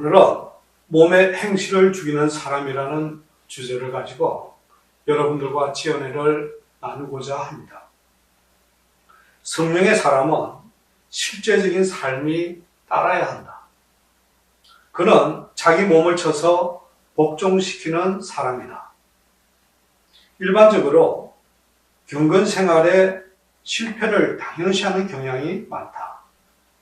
오늘은 몸의 행실을 죽이는 사람이라는 주제를 가지고 여러분들과 연애를 나누고자 합니다. 성령의 사람은 실제적인 삶이 따라야 한다. 그는 자기 몸을 쳐서 복종시키는 사람이다. 일반적으로 경건 생활에 실패를 당연시하는 경향이 많다.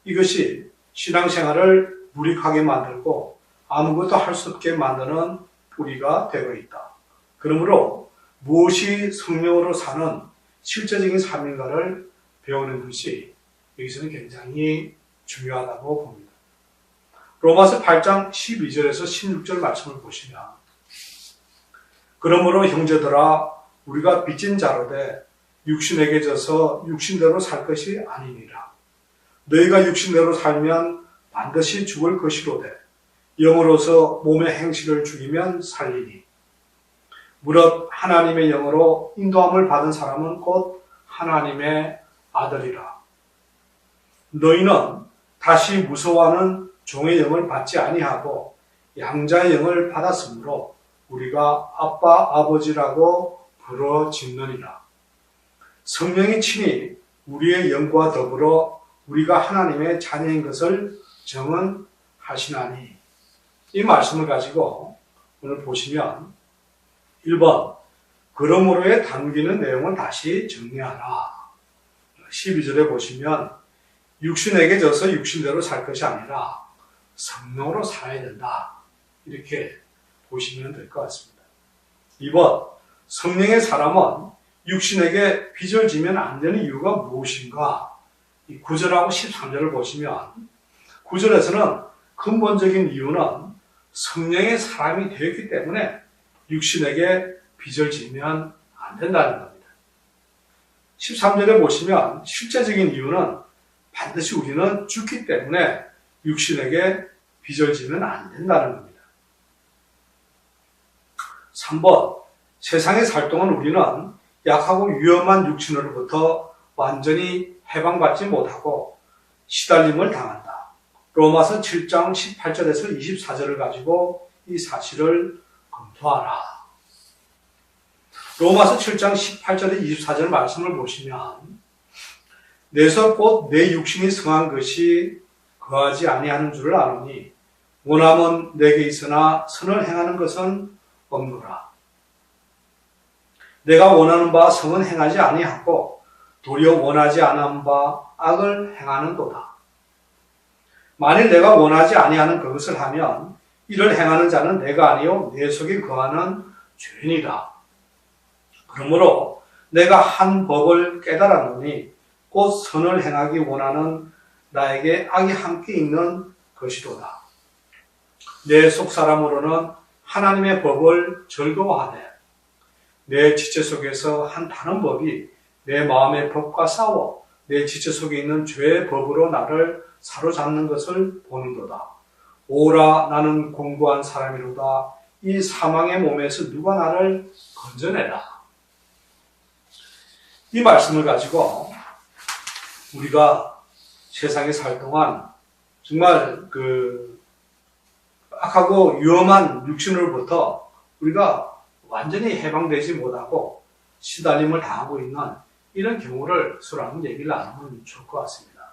이것이 신앙생활을 무익하게 만들고 아무것도 할 수 없게 만드는 뿌리가 되고 있다. 그러므로 무엇이 성령으로 사는 실제적인 삶인가를 배우는 것이 여기서는 굉장히 중요하다고 봅니다. 로마서 8장 12절에서 16절 말씀을 보시면 그러므로 형제들아 우리가 빚진 자로 돼 육신에게 져서 육신대로 살 것이 아니니라. 너희가 육신대로 살면 반드시 죽을 것이로되 영으로서 몸의 행실을 죽이면 살리니 무릇 하나님의 영으로 인도함을 받은 사람은 곧 하나님의 아들이라. 너희는 다시 무서워하는 종의 영을 받지 아니하고 양자의 영을 받았으므로 우리가 아빠 아버지라고 부러 짓느니라. 성령이 친히 우리의 영과 더불어 우리가 하나님의 자녀인 것을 정언하시나니 이 말씀을 가지고 오늘 보시면 1번 그러므로의 담기는 내용을 다시 정리하라. 12절에 보시면 육신에게 져서 육신대로 살 것이 아니라 성령으로 살아야 된다. 이렇게 보시면 될 것 같습니다. 2번 성령의 사람은 육신에게 빚을 지면 안 되는 이유가 무엇인가? 9절하고 13절을 보시면 9절에서는 근본적인 이유는 성령의 사람이 되었기 때문에 육신에게 빚을 지면 안 된다는 겁니다. 13절에 보시면 실제적인 이유는 반드시 우리는 죽기 때문에 육신에게 빚을 지면 안 된다는 겁니다. 3번 세상에 살 동안 우리는 약하고 위험한 육신으로부터 완전히 해방받지 못하고 시달림을 당한다. 로마서 7장 18절에서 24절을 가지고 이 사실을 검토하라. 로마서 7장 18절에 24절 말씀을 보시면 내서 곧 내 육신이 성한 것이 거하지 아니하는 줄을 아노니 원함은 내게 있으나 선을 행하는 것은 없노라. 내가 원하는 바 성은 행하지 아니하고 도리어 원하지 않은 바 악을 행하는도다. 만일 내가 원하지 아니하는 그것을 하면 이를 행하는 자는 내가 아니요 내 속에 거하는 죄인이다. 그러므로 내가 한 법을 깨달았노니 곧 선을 행하기 원하는 나에게 악이 함께 있는 것이로다. 내 속 사람으로는 하나님의 법을 즐거워하되 내 지체 속에서 한 다른 법이 내 마음의 법과 싸워 내 지체 속에 있는 죄의 법으로 나를 사로잡는 것을 보는도다. 오라 나는 공고한 사람이로다. 이 사망의 몸에서 누가 나를 건져내라. 이 말씀을 가지고 우리가 세상에 살 동안 정말 그 악하고 위험한 육신으로부터 우리가 완전히 해방되지 못하고 시달림을 당하고 있는 이런 경우를 한번 얘기를 나누면 좋을 것 같습니다.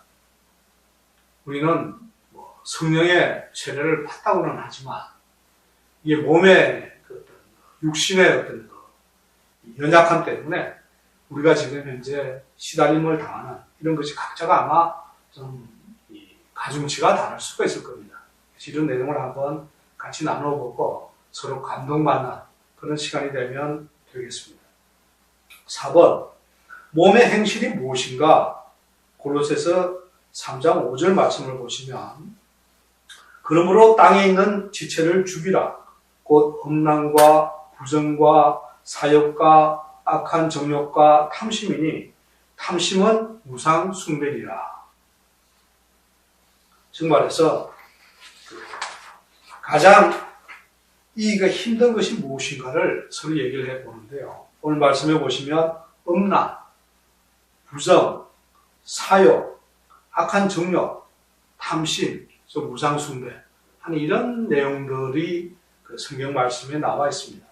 우리는 뭐 성령의 세례를 받다고는 하지만 이게 몸의 그 어떤 육신의 어떤 그 연약함 때문에 우리가 지금 현재 시달림을 당하는 이런 것이 각자가 아마 좀 가중치가 다를 수가 있을 겁니다. 이런 내용을 한번 같이 나눠보고 서로 감동받는 그런 시간이 되면 되겠습니다. 4번 몸의 행실이 무엇인가? 골로새서 3장 5절 말씀을 보시면 그러므로 땅에 있는 지체를 죽이라 곧 음란과 부정과 사욕과 악한 정욕과 탐심이니 탐심은 무상 숭배니라. 즉 말해서 가장 이가 힘든 것이 무엇인가를 서로 얘기를 해 보는데요. 오늘 말씀해 보시면 음란, 부정, 사욕, 악한 정욕, 탐심, 무상숭배 하는 이런 내용들이 그 성경 말씀에 나와 있습니다.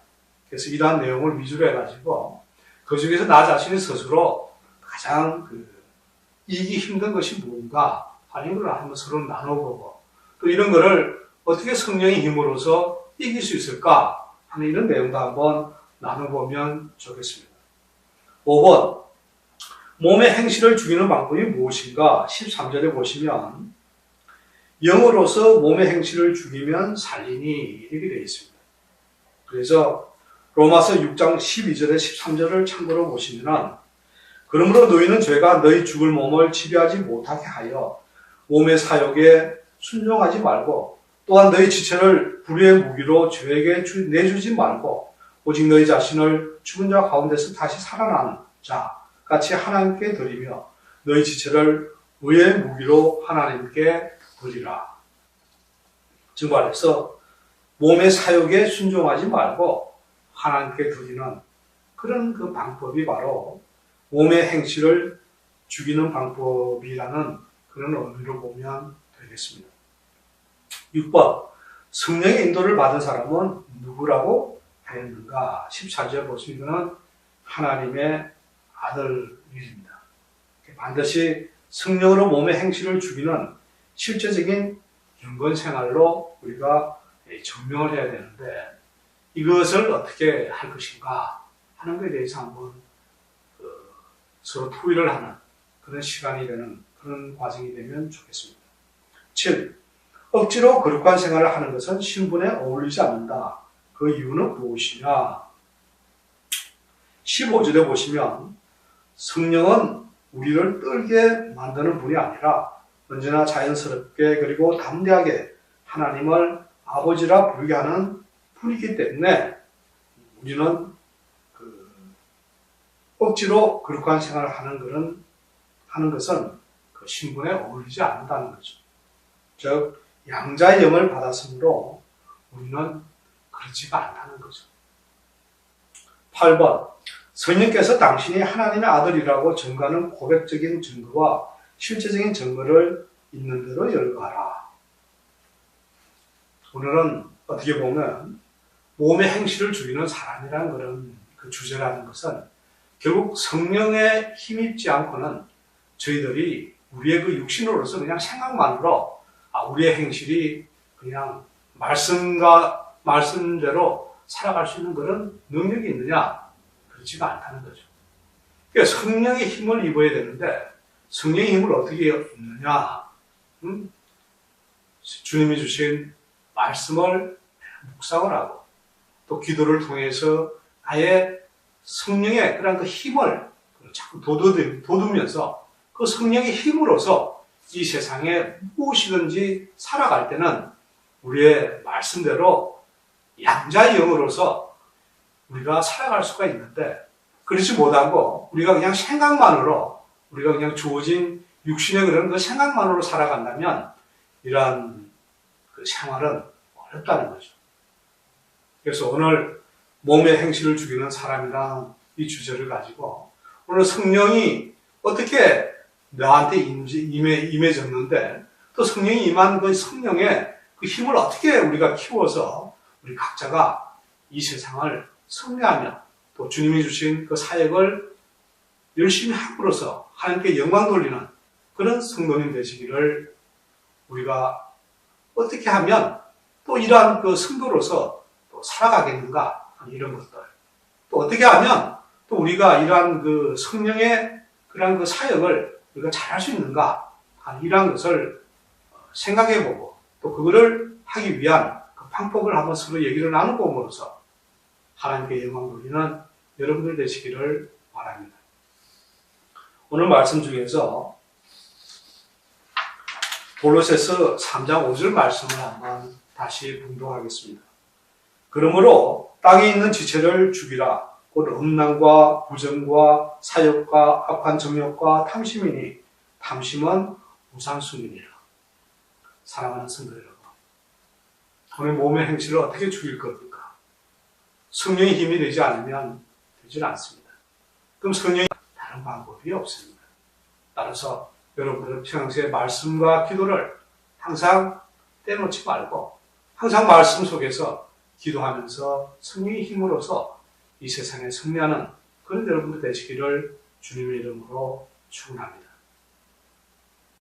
그래서 이러한 내용을 위주로 해가지고 그 중에서 나 자신이 스스로 가장 그 이기 힘든 것이 뭔가 하는 걸 한번 서로 나눠보고 또 이런 거를 어떻게 성령의 힘으로서 이길 수 있을까 하는 이런 내용도 한번 나눠보면 좋겠습니다. 5번 몸의 행실을 죽이는 방법이 무엇인가 13절에 보시면 영으로서 몸의 행실을 죽이면 살리니 이렇게 되어 있습니다. 그래서 로마서 6장 12절에 13절을 참고로 보시면 그러므로 너희는 죄가 너희 죽을 몸을 치료하지 못하게 하여 몸의 사욕에 순종하지 말고 또한 너희 지체를 불의의 무기로 죄에게 주- 내주지 말고 오직 너희 자신을 죽은 자 가운데서 다시 살아나는 자 같이 하나님께 드리며 너희 지체를 의의 무기로 하나님께 드리라. 증거해서 몸의 사욕에 순종하지 말고 하나님께 드리는 그런 그 방법이 바로 몸의 행실을 죽이는 방법이라는 그런 의미로 보면 되겠습니다. 6번 성령의 인도를 받은 사람은 누구라고 하였는가? 14절 보시면 하나님의 아들입니다. 반드시 성령으로 몸의 행실을 죽이는 실제적인 경건 생활로 우리가 증명을 해야 되는데 이것을 어떻게 할 것인가 하는 것에 대해서 한번 그 서로 토의를 하는 그런 시간이 되는 그런 과정이 되면 좋겠습니다. 7. 억지로 거룩한 생활을 하는 것은 신분에 어울리지 않는다. 그 이유는 무엇이냐? 15절에 보시면 성령은 우리를 떨게 만드는 분이 아니라 언제나 자연스럽게 그리고 담대하게 하나님을 아버지라 부르게 하는 분이기 때문에 우리는 그 억지로 거룩한 생활을 하는 것은 하는 것은 그 신분에 어울리지 않는다는 거죠. 즉 양자의 영을 받았으므로 우리는 그렇지가 않다는 거죠. 8번 성령께서 당신이 하나님의 아들이라고 증거하는 고백적인 증거와 실제적인 증거를 있는 대로 열거하라. 오늘은 어떻게 보면 몸의 행실을 죽이는 사람이라는 그런 그 주제라는 것은 결국 성령에 힘입지 않고는 저희들이 우리의 그 육신으로서 그냥 생각만으로 아, 우리의 행실이 그냥 말씀과 말씀대로 살아갈 수 있는 그런 능력이 있느냐? 그렇지가 않다는 거죠. 그러니까 성령의 힘을 입어야 되는데 성령의 힘을 어떻게 입느냐? 음? 주님이 주신 말씀을 묵상을 하고 또 기도를 통해서 아예 성령의 그런 그 힘을 자꾸 돋우- 돋우면서 그 성령의 힘으로서 이 세상에 무엇이든지 살아갈 때는 우리의 말씀대로 양자의 영으로서 우리가 살아갈 수가 있는데 그렇지 못하고 우리가 그냥 생각만으로 우리가 그냥 주어진 육신의 그런 그 생각만으로 살아간다면 이러한 그 생활은 어렵다는 거죠. 그래서 오늘 몸의 행실을 죽이는 사람이란 이 주제를 가지고 오늘 성령이 어떻게 나한테 임해, 임해졌는데 또 성령이 임한 그 성령의 그 힘을 어떻게 우리가 키워서 우리 각자가 이 세상을 승리하며 또 주님이 주신 그 사역을 열심히 함으로써 하나님께 영광 돌리는 그런 성도님 되시기를 우리가 어떻게 하면 또 이러한 그 성도로서 또 살아가겠는가 이런 것들. 또 어떻게 하면 또 우리가 이러한 그 성령의 그러한 그 사역을 우리가 잘할 수 있는가 이러한 것을 생각해보고 또 그거를 하기 위한 그 방법을 한번 서로 얘기를 나눠봄으로써 하나님께 영광 돌리는 여러분들 되시기를 바랍니다. 오늘 말씀 중에서 골로새서 3장 5절 말씀을 한번 다시 분독하겠습니다. 그러므로 땅에 있는 지체를 죽이라. 곧 음란과 부정과 사욕과 악한 정욕과 탐심이니 탐심은 우상숭이니라. 사랑하는 성도 여러분, 오늘 몸의 행실을 어떻게 죽일 겁니까? 성령의 힘이 되지 않으면 되질 않습니다. 그럼 성령이 다른 방법이 없습니다. 따라서 여러분들은 평소에 말씀과 기도를 항상 떼놓지 말고 항상 말씀 속에서 기도하면서 성령의 힘으로서 이 세상에 승리하는 그런 여러분들 되시기를 주님의 이름으로 축원합니다.